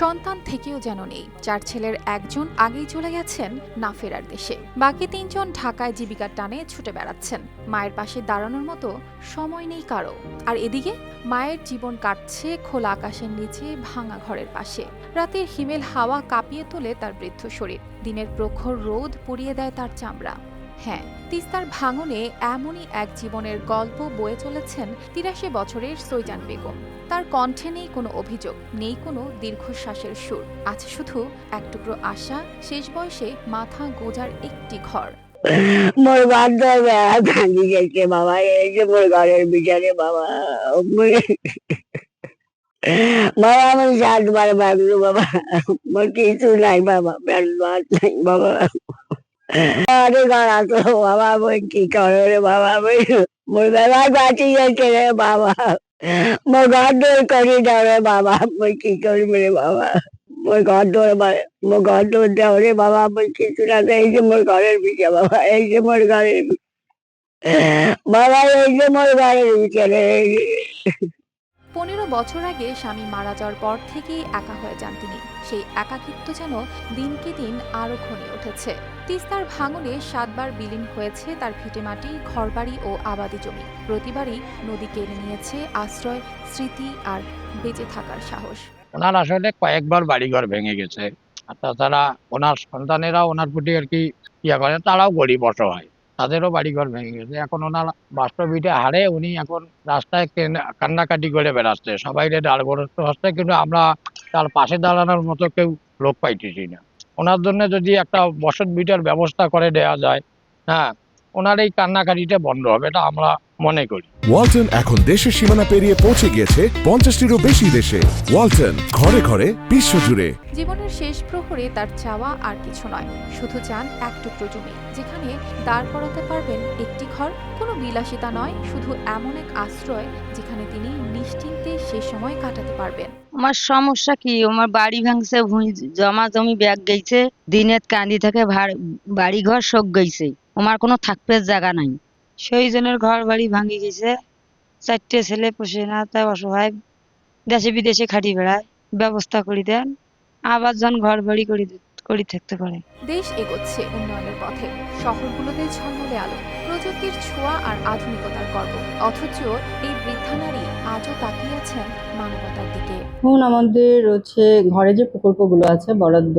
সন্তান থেকেও যেন নেই। চার ছেলের একজন আগেই চলে গেছেন না ফেরার দেশে। বাকি তিনজন ঢাকায় জীবিকার টানে ছুটে বেড়াচ্ছেন। মায়ের পাশে দাঁড়ানোর মতো সময় নেই কারও। আর এদিকে মায়ের জীবন কাটছে খোলা আকাশের নিচে ভাঙা ঘরের পাশে। রাতের হিমেল হাওয়া কাঁপিয়ে তোলে তার বৃদ্ধ শরীর। দিনের প্রখর রোদ পুড়িয়ে দেয় তার চামড়া। হ্যাঁ তিস্তার ভাঙনে এমনই এক জীবনের গল্প বয়ে চলেছেন তিরাশি বছরের সৈজান বেগম। তার কণ্ঠে নেই কোনো অভিযোগ, নেই কোনো দীর্ঘশ্বাসের সুর। আছে শুধু এক টুকরো আশা, শেষ বয়সে মাথা গোজার একটি ঘর। মোর ভাঙি বাবা, এই যে বাবা। বাবা কিছু নাই বাবা বাবা। আরে আসলো, বাবা মই কি করো রে বাবা মই মোর বেলা বাঁচি গেছে রে বাবা। মোর ঘর দৌড় করি দাও রে বাবা মই কি করব রে বাবা? মোর ঘর দৌড় মোর ঘর দৌড় দাও রে বাবা মই কিছু না এই যে মোর ঘরের বিছে বাবা, এই যে মোর ঘরের বাবা, এই যে মোর ঘরের ভিতরে। পনেরো বছর আগে স্বামী মারা যাওয়ার পর থেকেই একা হয়ে যান তিনি। সেই একাকিত্ব যেন দিনকে দিন আরও ঘনিয়ে উঠেছে। তিস্তার ভাঙনে সাতবার বিলীন হয়েছে তার ভিটেমাটি ঘরবাড়ি ও আবাদি জমি। প্রতিবারই নদী কেড়ে নিয়েছে আশ্রয়, স্মৃতি আর বেঁচে থাকার সাহস। ওনার আসলে কয়েকবার বাড়িঘর ভেঙে গেছে। আর তাছাড়া ওনার সন্তানেরা ওনার প্রতি আর কি ইয়া করে তারাও গরিব অসহায়। তাদেরও বাড়ি ঘর ভেঙে গেছে। এখন ওনার বাস্তবিতে হারে উনি এখন রাস্তায় কেন- কান্নাকাটি করে বেড়াচ্ছে। সবাই ডালগ্রস্ত হচ্ছে, কিন্তু আমরা তার পাশে দাঁড়ানোর মতো কেউ লোক পাইতেছি না। ওনার জন্য যদি একটা বসত বিটার ব্যবস্থা করে দেওয়া যায় হ্যাঁ ওনার এই কান্নাকাটিটা বন্ধ হবে। এটা আমরা মনে করি। ওয়ালটন এখন দেশের সীমানা পেরিয়ে পৌঁছে গিয়েছে পঞ্চাশটিরও বেশি দেশে। ওয়ালটন ঘরে ঘরে বিশ্বজুড়ে। জীবনের শেষ প্রহরে তার চাওয়া আর কিছু নয়। শুধু চান এক টুকরো জমি যেখানে দাঁড় করাতে পারবেন একটি ঘর। কোনো বিলাসিতা নয় শুধু এমন এক আশ্রয় যেখানে তিনি নিশ্চিন্তে সে সময় কাটাতে পারবেন। আমার সমস্যা কি? আমার বাড়ি ভাঙছে ভুঁই জমা জমি ব্যাগ গেছে দিনের কান্দি থেকে বাড়ি ঘর শোক গেছে। আমার কোনো থাকবে জায়গা নাই। সেই জনের ঘর বাড়ি ভাঙি গেছে। চারটে ছেলে পোষে না তাই অসহায়। দেশে বিদেশে খাটি বেড়ায়। ব্যবস্থা করে দেন। আবার যেন ঘর বাড়ি করে করে থাকতে পারে। দেশ এগোচ্ছে উন্নয়নের পথে। শহরগুলোতে ঝলমলে আলো। প্রযুক্তির ছোঁয়া আর আধুনিকতার গর্ব। অথচ এই বৃদ্ধা নারী আজও তাকিয়ে আছেন মানবতার দিকে। এখন আমাদের হচ্ছে ঘরে যে প্রকল্পগুলো আছে বরাদ্দ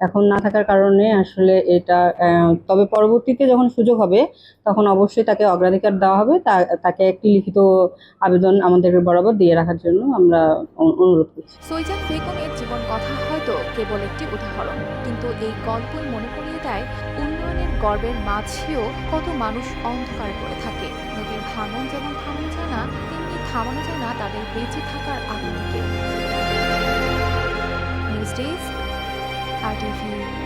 এখন না থাকার কারণে আসলে এটা তবে পরবর্তীতে যখন সুযোগ হবে, তখন অবশ্যই তাকে অগ্রাধিকার দেওয়া হবে। তাকে একটি লিখিত আবেদন আমাদের বরাবর দিয়ে রাখার জন্য আমরা অনু- অনুরোধ করছি। সৈজান বেগমের জীবন কথা হয়তো কেবল একটি উদাহরণ, কিন্তু এই গল্পই মনে করিয়ে দেয় উন্নয়নের গর্বের মাঝেও কত মানুষ অন্ধকার করে থাকে। নদীর ভাঙন যেমন থামানো যায় না, তেমনি থামানো যায় না তাদের বেঁচে থাকার আগুনকে out of you.